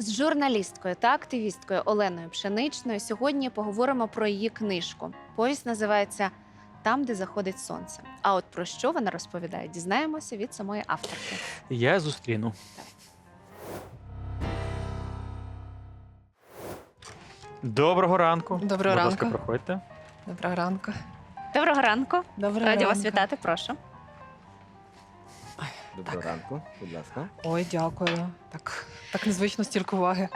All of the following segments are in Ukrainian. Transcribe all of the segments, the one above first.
З журналісткою та активісткою Оленою Пшеничною сьогодні поговоримо про її книжку. Повість називається Там, де заходить сонце. А от про що вона розповідає, дізнаємося від самої авторки. Я зустріну. Доброго ранку. Доброго Будь ласка, проходьте. Доброго ранку. Доброго ранку, Доброго раді вас вітати. Прошу. Доброго ранку, будь ласка. Ой, дякую. Так, так незвично стільки уваги.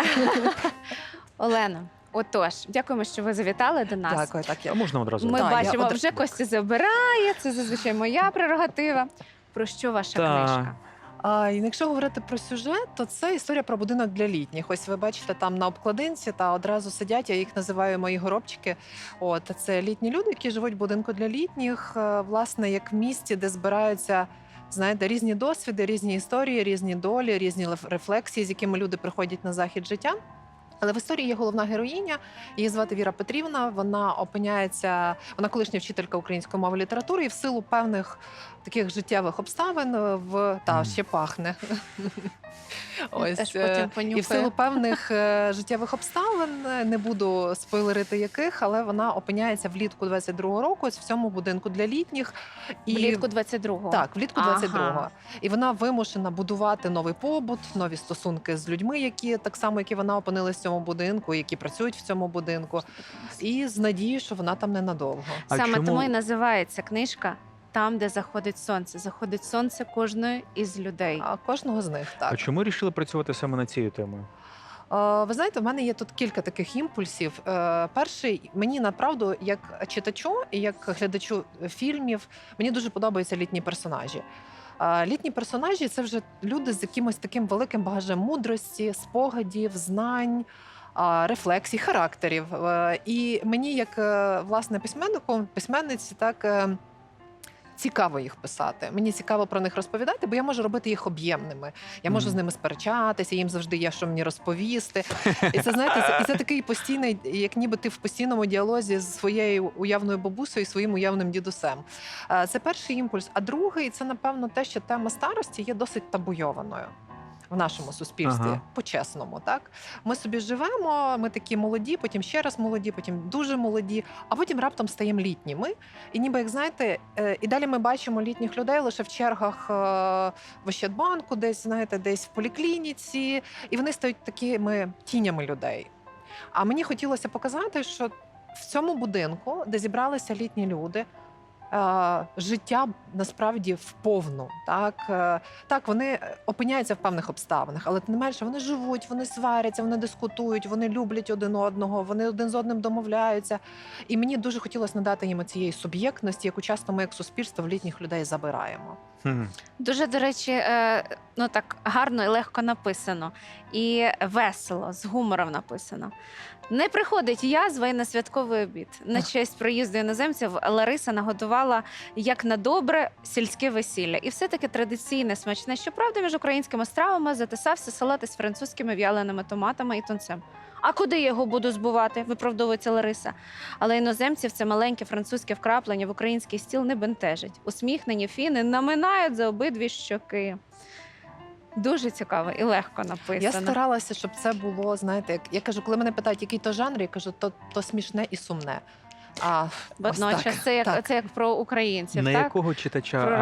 Олено, отож, дякуємо, що ви завітали до нас. Дякую, так А я. можна одразу? Ми Так, я бачимо, одра- вже Костя забирає. Це зазвичай моя прерогатива. Про що ваша Так. книжка? А і якщо говорити про сюжет, то це історія про будинок для літніх. Ось ви бачите там на обкладинці та одразу сидять. Я їх називаю мої горобчики. От це літні люди, які живуть в будинку для літніх, е, власне, як в місті, де збираються. Знаєте, різні досвіди, різні історії, різні долі, різні рефлексії, з якими люди приходять на захід життя. Але в історії є головна героїня. Її звати Віра Петрівна. Вона опиняється, вона колишня вчителька української мови і літератури, і в силу певних таких життєвих обставин е, в та ще пахне. Теж е, потім і в силу певних е, життєвих обставин не буду спойлерити яких, але вона опиняється влітку 22-го року ось в цьому будинку для літніх. І Влітку 22-го. так, влітку Ага. 22-го. І вона вимушена будувати новий побут, нові стосунки з людьми, які так само, як і вона опинилась в цьому будинку, які працюють в цьому будинку, і з надією, що вона там ненадовго. А Саме чому- тому і називається книжка Там, де заходить сонце. Заходить сонце кожної із людей. А кожного з них так. А чому вирішили працювати саме над цією темою? Е, Ви знаєте, в мене є тут кілька таких імпульсів. Е, Перший мені направду, як читачу і як глядачу фільмів, мені дуже подобаються літні персонажі. Літні персонажі це вже люди з якимось таким великим багажем мудрості, спогадів, знань. Рефлексій, характерів. Е, І мені, як е, власне письменнику, письменниці, так е, цікаво їх писати. Мені цікаво про них розповідати, бо я можу робити їх об'ємними. Я можу mm. з ними сперечатися, їм завжди є що мені розповісти. І це знаєте, це, і це такий постійний, як ніби ти в постійному діалозі з своєю уявною бабусею і своїм уявним дідусем. Е, Це перший імпульс. А другий це напевно те, що тема старості є досить табуйованою. В нашому суспільстві Ага. по-чесному, так ми собі живемо. Ми такі молоді, потім ще раз молоді, потім дуже молоді, а потім раптом стаємо літніми. І ніби як знаєте, е, і далі ми бачимо літніх людей лише в чергах е, в Ощадбанку, десь знаєте, десь в поліклініці, і вони стають такими тінями людей. А мені хотілося показати, що в цьому будинку, де зібралися літні люди. Е, Життя насправді вповну. Так, Е, так, вони опиняються в певних обставинах, але тим не менше вони живуть, вони сваряться, вони дискутують, вони люблять один одного, вони один з одним домовляються. І мені дуже хотілося надати їм цієї суб'єктності, яку часто ми, як суспільство, в літніх людей забираємо. Дуже, до речі, е, ну так гарно і легко написано. І весело, з гумором написано. Не приходить язва і на святковий обід. На честь приїзду іноземців Лариса наготувала як на добре сільське весілля. І все-таки традиційне смачне. Щоправда, між українськими стравами затисався салат із французькими в'яленими томатами і тунцем. А куди я його буду збувати? виправдовується Лариса. Але іноземців це маленьке французьке вкраплення в український стіл не бентежить. Усміхнені фіни наминають за обидві щоки. Дуже цікаво і легко написано. Я старалася, щоб це було, знаєте, як я кажу, коли мене питають, який то жанр, я кажу, то, то смішне і сумне. А, Водночас це як так. це як про українців, На так? якого читача Про?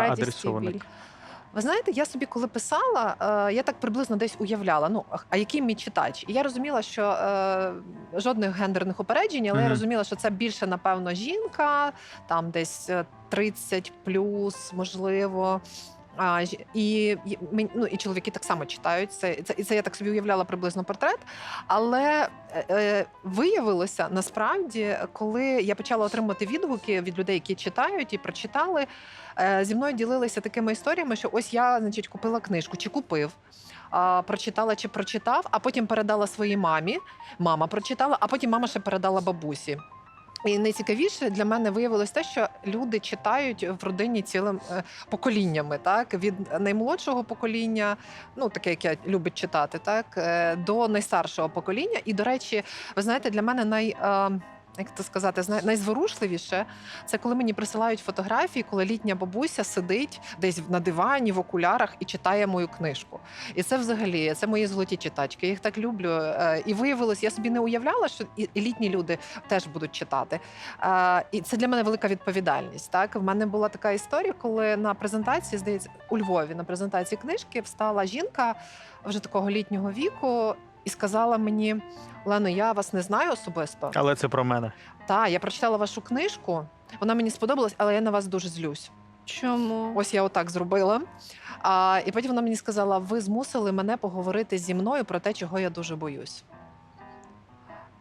Ви знаєте, я собі коли писала, е, я так приблизно десь уявляла. Ну а- який мій читач? І я розуміла, що е, жодних гендерних упереджень, але я розуміла, що це більше, напевно, жінка, там десь е, 30 плюс, можливо. А, і, ну, і чоловіки так само читають це, це. І це я так собі уявляла приблизно портрет. Але е, е, виявилося насправді, коли я почала отримувати відгуки від людей, які читають і прочитали, е, зі мною ділилися такими історіями, що ось я, значить, купила книжку чи купив. Прочитала чи прочитав, а потім передала своїй мамі. Мама прочитала, а потім мама ще передала бабусі. І найцікавіше для мене виявилось те, що люди читають в родині цілим е, поколіннями, так від наймолодшого покоління, ну таке, яке любить читати, так е, до найстаршого покоління. І до речі, ви знаєте, для мене най. Як то сказати, найзворушливіше це коли мені присилають фотографії, коли літня бабуся сидить десь на дивані в окулярах і читає мою книжку. І це взагалі це мої золоті читачки. Я їх так люблю. Е, І виявилось, я собі не уявляла, що і і літні люди теж будуть читати. Е, І це для мене велика відповідальність. Так, в мене була така історія, коли на презентації, здається, у Львові на презентації книжки встала жінка вже такого літнього віку і сказала мені: Лено, я вас не знаю особисто. Але це про мене. Та я прочитала вашу книжку. Вона мені сподобалась, але я на вас дуже злюсь. Чому? Ось я отак зробила. А, і потім вона мені сказала: ви змусили мене поговорити зі мною про те, чого я дуже боюсь.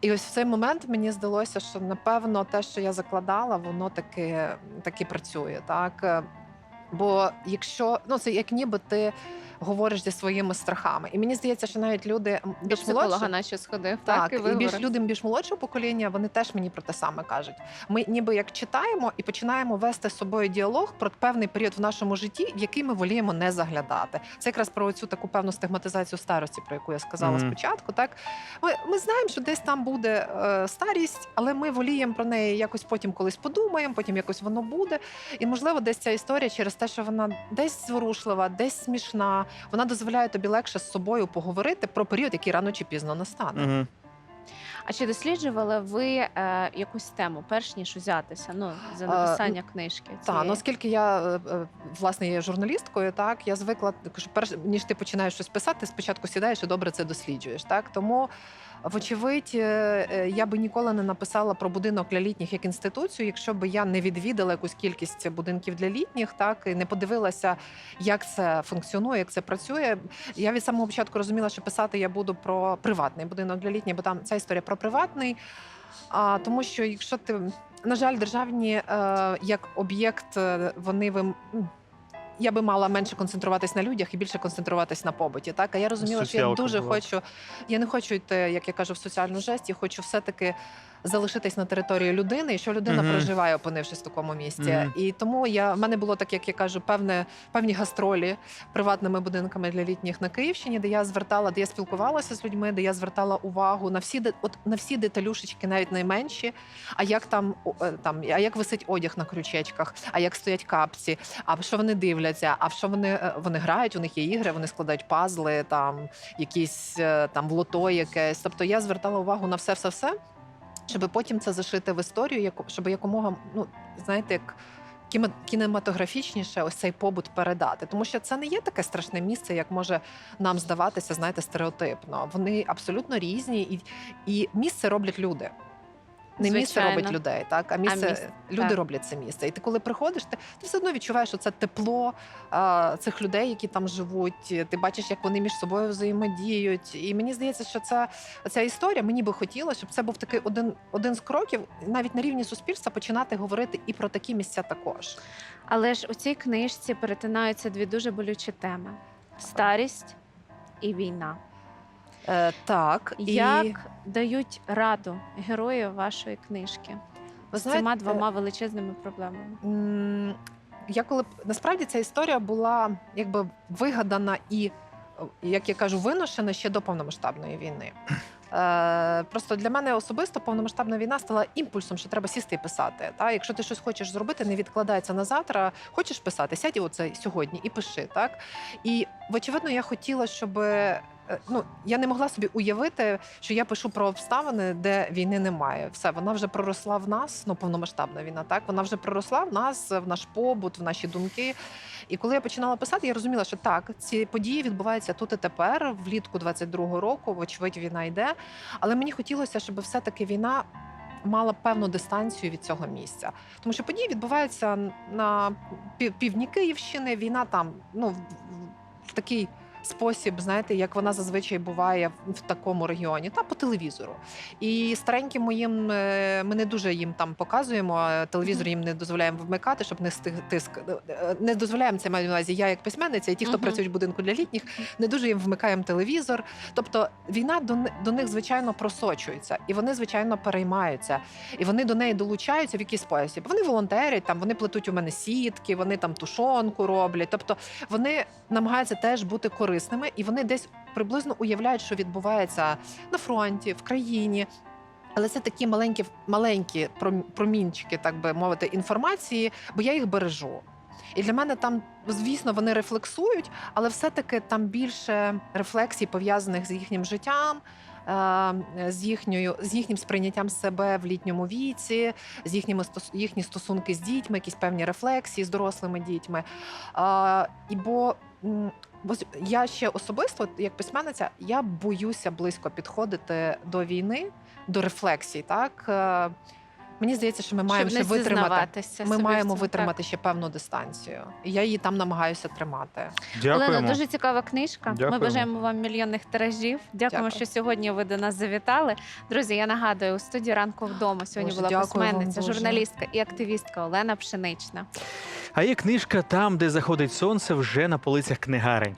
І ось в цей момент мені здалося, що напевно те, що я закладала, воно таки, таки працює. Так? Бо якщо ну це як ніби ти говориш зі своїми страхами. І мені здається, що навіть люди більш психолога наче сходив, так, так, і і більш людям більш молодшого покоління, вони теж мені про те саме кажуть. Ми ніби як читаємо і починаємо вести з собою діалог про певний період в нашому житті, в який ми воліємо не заглядати. Це якраз про цю таку певну стигматизацію старості, про яку я сказала Мгм. спочатку. Так ми, ми знаємо, що десь там буде е, старість, але ми воліємо про неї якось потім колись подумаємо, потім якось воно буде. І можливо, десь ця історія через те, що вона десь зворушлива, десь смішна, вона дозволяє тобі легше з собою поговорити про період, який рано чи пізно настане. Угу. А чи досліджували ви е, якусь тему, перш ніж узятися? Ну, за Е, написання книжки? Так, ну оскільки я е, е, власне є журналісткою, так я звикла що перш ніж ти починаєш щось писати, ти спочатку сідаєш і добре це досліджуєш. Так тому, вочевидь, е, е, я би ніколи не написала про будинок для літніх як інституцію, якщо би я не відвідала якусь кількість будинків для літніх, так і не подивилася, як це функціонує, як це працює. Я від самого початку розуміла, що писати я буду про приватний будинок для літніх, бо там ця історія про приватний. А тому, що якщо ти на жаль, державні е, як об'єкт, е, вони вим... я би мала менше концентруватись на людях і більше концентруватись на побуті. Так, а я розуміла, що я Соціалка дуже була. хочу. Я не хочу йти, як я кажу, в соціальну жесть. Я хочу все-таки залишитись на території людини, і що людина Мгм. проживає, опинившись в такому місці. Мгм. І тому я в мене було так, як я кажу, певне певні гастролі приватними будинками для літніх на Київщині, де я звертала, де я спілкувалася з людьми, де я звертала увагу на всі де- от на всі деталюшечки, навіть найменші. А як там о, е, там, а як висить одяг на крючечках, а як стоять капці, а що вони дивляться, а в що вони, е, вони грають, у них є ігри, вони складають пазли, там якісь е, там в лото якесь. Тобто я звертала увагу на все, все, все, щоб потім це зашити в історію, яку- щоб якомога, ну знаєте, як. Кінематографічніше ось цей побут передати, тому що це не є таке страшне місце, як може нам здаватися, знаєте, стереотипно. Вони абсолютно різні, і, і місце роблять люди. Не місце Звичайно. робить людей, так а місце місце- люди так. роблять це місце. І ти, коли приходиш, ти, ти все одно відчуваєш що це тепло а, цих людей, які там живуть. Ти бачиш, як вони між собою взаємодіють. І мені здається, що ця, ця історія мені би хотілося, щоб це був такий один, один з кроків, навіть на рівні суспільства, починати говорити і про такі місця також. Але ж у цій книжці перетинаються дві дуже болючі теми: старість і війна. Е, так, Як і дають раду герої вашої книжки ви з цими знаєте, двома величезними проблемами? М, Я коли насправді ця історія була якби вигадана і, як я кажу, виношена ще до повномасштабної війни. Е, просто для мене особисто повномасштабна війна стала імпульсом, що треба сісти і писати. Та? Якщо ти щось хочеш зробити, не відкладається на завтра, хочеш писати, сядь і оце сьогодні і пиши. Так? І очевидно, я хотіла, щоб. Е, Ну, я не могла собі уявити, що я пишу про обставини, де війни немає. Все, вона вже проросла в нас, ну повномасштабна війна. Так вона вже проросла в нас, в наш побут, в наші думки. І коли я починала писати, я розуміла, що так, ці події відбуваються тут і тепер, влітку 22-го року. Вочевидь, війна йде. Але мені хотілося, щоб все-таки війна. Мала певну дистанцію від цього місця, тому що події відбуваються на пів- півдні Київщини. Війна там ну в, такий спосіб, знаєте, як вона зазвичай буває в, такому регіоні, та по телевізору. І стареньким моїм е, ми не дуже їм там показуємо. Телевізор їм не дозволяємо вмикати, щоб не стиг тиск. е, Не дозволяємо це маю на увазі. Я як письменниця, і ті, хто Мгм. працюють в будинку для літніх, не дуже їм вмикаємо телевізор. Тобто війна до, до них звичайно просочується, і вони звичайно переймаються, і вони до неї долучаються в якийсь спосіб. Вони волонтерять, там вони плетуть у мене сітки, вони там тушонку роблять. Тобто вони намагаються теж бути корисними, і вони десь приблизно уявляють, що відбувається на фронті, в країні. Але це такі маленькі, маленькі пром- промінчики, так би мовити, інформації, бо я їх бережу. І для мене там, звісно, вони рефлексують, але все-таки там більше рефлексій пов'язаних з їхнім життям, з їхньою з їхнім сприйняттям себе в літньому віці, з їхніми їхні стосунки з дітьми, якісь певні рефлексії з дорослими дітьми. Е, І бо я ще особисто, як письменниця, я боюся близько підходити до війни, до рефлексій. Так е, мені здається, що ми маємо Щоб ще не витримати. зізнаватися Ми собі в маємо цьому, витримати ще певну дистанцію. І я її там намагаюся тримати. Дякуємо. Олена, дуже цікава книжка. Ми бажаємо вам мільйонних тиражів. Дякуємо, Дякую. що сьогодні ви до нас завітали. Друзі, я нагадую, у студії ранку вдома сьогодні Боже, була дякую вам письменниця, дуже. журналістка і активістка Олена Пшенична. А є книжка там, де заходить сонце, вже на полицях книгарень.